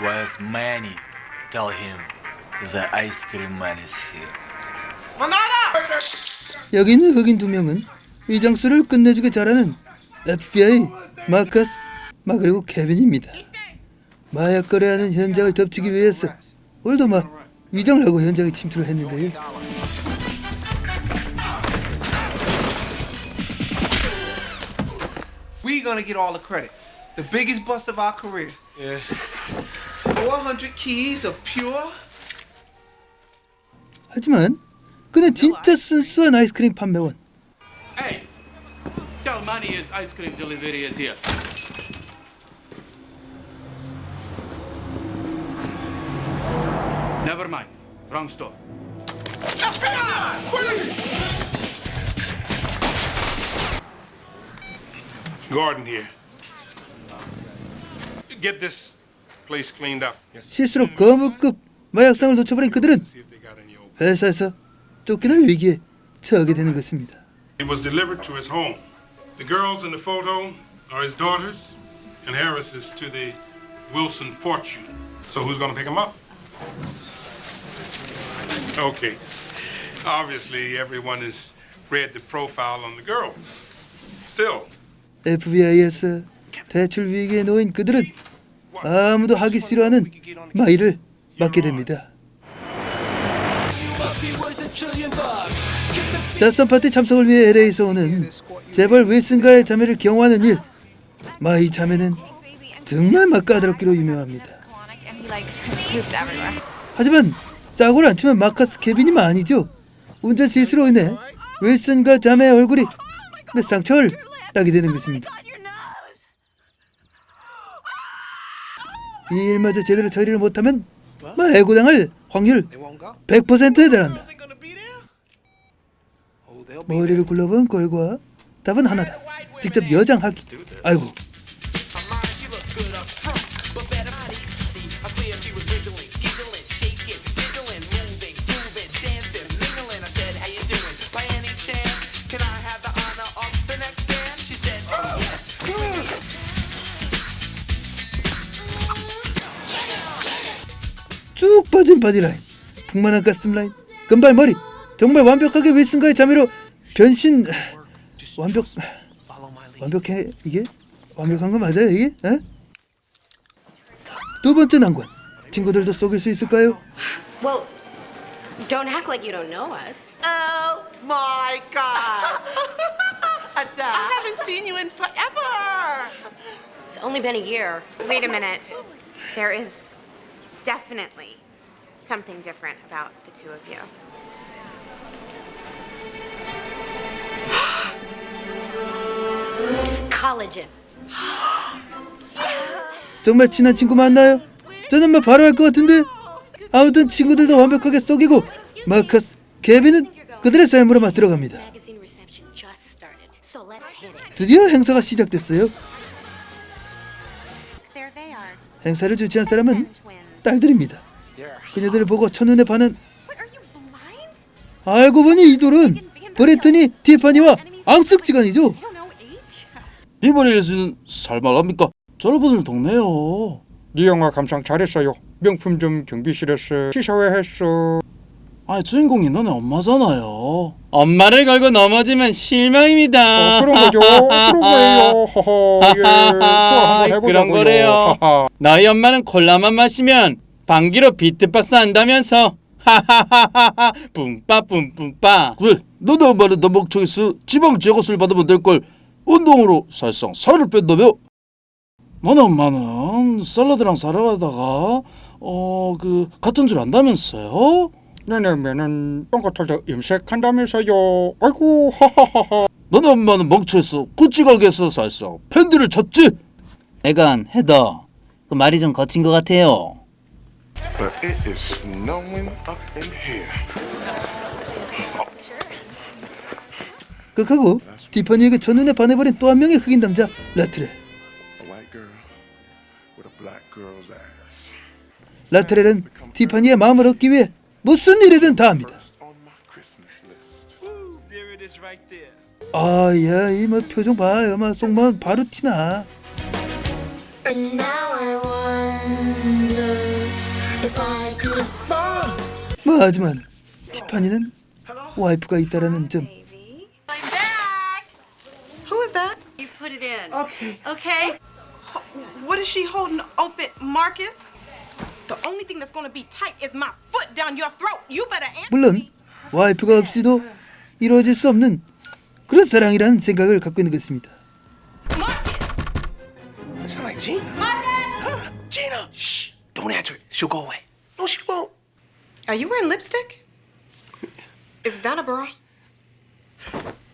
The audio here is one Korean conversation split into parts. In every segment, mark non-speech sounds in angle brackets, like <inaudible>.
Where's Manny? Tell him the ice cream man is here. 여기 있는 흑인 두 명은 위장술을 끝내주게 잘하는 FBI 마커스 마 그리고 케빈입니다. 마약 거래하는 현장을 덮치기 위해서 오늘도 막 위장을 하고 현장에 침투를 했는데요. We gonna get all the credit. The biggest bust of our career. Yeah. 400 keys of pure. 하지만 그는 진짜 순수한 아이스크림 판매원. Hey, tell Manny his ice cream delivery is here. Never mind. Wrong store. Gordon here. Get this place cleaned up. 실수로 거물급 마약상을 놓쳐버린 그들은 See if they got any open. 회사에서 쫓겨날 위기에 처하게 되는 것입니다. It was delivered to his home. The girls in the photo are his daughters, and Harris is to the Wilson fortune. So who's going to pick him up? Okay. Obviously, everyone has read the profile on the girls. Still, FBI에서 대출 위기에 놓인 그들은 아무도 하기 싫어하는 마이를 맡게 됩니다. 잣선 파티 참석을 위해 LA에서 오는 재벌 윌슨과의 자매를 경호하는 일. 마이 자매는 정말 맛까다롭기로 유명합니다. 하지만 싸고를 안 치면 마커스 케빈이 아니죠. 운전 실수로 인해 윌슨과 자매의 얼굴이 몇 상처를 따게 되는 것입니다. 이 일마저 제대로 처리를 못하면 뭐 해고당할 확률 They won't go. 100%에 달한다. 머리를 굴러본 꼴과 답은 하나다. 직접 여장하기. 아이고. 빠진 바디라인, 풍만한 가슴라인, 금발 머리, 정말 완벽하게 윌슨과의 자매로 변신 완벽. 완벽해 이게 완벽한 거 맞아요 이게? 에? 두 번째 난관 친구들도 속일 수 있을까요? Well, don't act like you don't know us. Oh my god! Adele, I haven't seen you in forever! It's only been a year. Wait a minute. There is definitely something different about the two of you. Collagen. 정말 친한 친구 맞나요? 저는 막 바로 할 것 같은데 아무튼 친구들도 완벽하게 속이고 마커스, 케빈은 그들의 삶으로 막 들어 갑니다 Magazine reception just started, so let's hit it. 드디어 행사가 시작됐어요 There they are. 행사를 주최한 사람은. 딸들입니다 그녀들을 보고 첫눈에 반한? 알고 보니 이 둘은 브리트니, 티파니와 앙숙지간이죠? 리버리에서는 살만합니까? 저를 보는 동네요. 네 영화 감상 잘했어요. 명품 좀 경비실에서 시사회 했어. 아니 주인공이 너네 엄마잖아요. 엄마를 걸고 넘어지면 실망입니다. 어, 그런 거죠. <laughs> 그런 거예요. 허허. 예. 그거 한번 <laughs> 해보자고요. 그런 거래요. 너희 엄마는 콜라만 마시면 방귀로 비트박스 한다면서. 하하하하하 뿜빠 뿜뿜빠. 그래, 너네 엄마는 너 멍청해서 지방 제거술 받으면 될걸 운동으로 사실상 살을 뺀다며? 너네 엄마는 샐러드랑 살아가다가 어 그 같은 줄 안다면서요? 내내면은 똥꼬털도 염색한다면서요. 아이고 하하하하. 너네 엄마는 멍청해서 구찌 가게에서 사실상 팬들을 쳤지? 에간 헤더. 그 말이 좀 거친 것 같아요. But it is snowing up in here. 극하고 티파니에게 첫눈에 반해버린 또 한 명의 흑인 남자 라트레 A white girl with a black girl's ass. 라트레는 티파니의 마음을 얻기 위해 무슨 일이든 다 합니다 On my Christmas list. There it is right there. 아야 이뭐 표정 봐 엄마 속마음 바로 티나 뭐 하지만 티파니는 와이프가 있다라는 점 Who is that? You put it in. Okay. Okay? What is she holding open, Marcus? The only thing that's gonna be tight is my foot down your throat. You better answer. 물론 와이프가 없이도 이루어질 수 없는 그런 사랑이라는 생각을 갖고 있는 것입니다. It sound like Gina. Huh? Gina! Shh! Don't answer it. She'll go away. No, she won't. Are you wearing lipstick? Is that a bra?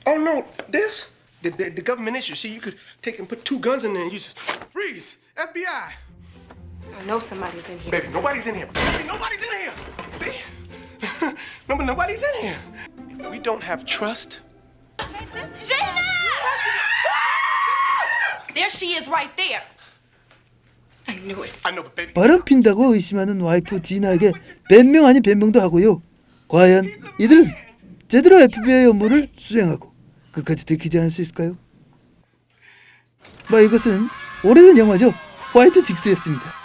Oh no, this? The, the, the government issue. See, you could take and put two guns in there and you just freeze. FBI. I know somebody's in here. Baby, nobody's in here. Baby, nobody's in here. See? <laughs> no, but nobody's in here. If we don't have trust, Gina! There she is right there. I knew it. I know, but baby. 바람 핀다고 의심하는 와이프 지나에게 변명 아닌 변명도 하고요. 과연 이들은 제대로 FBI 업무를 수행하고 끝까지 들키지 않을 수 있을까요? 뭐 이것은 오래된 영화죠. 화이트 칙스였습니다.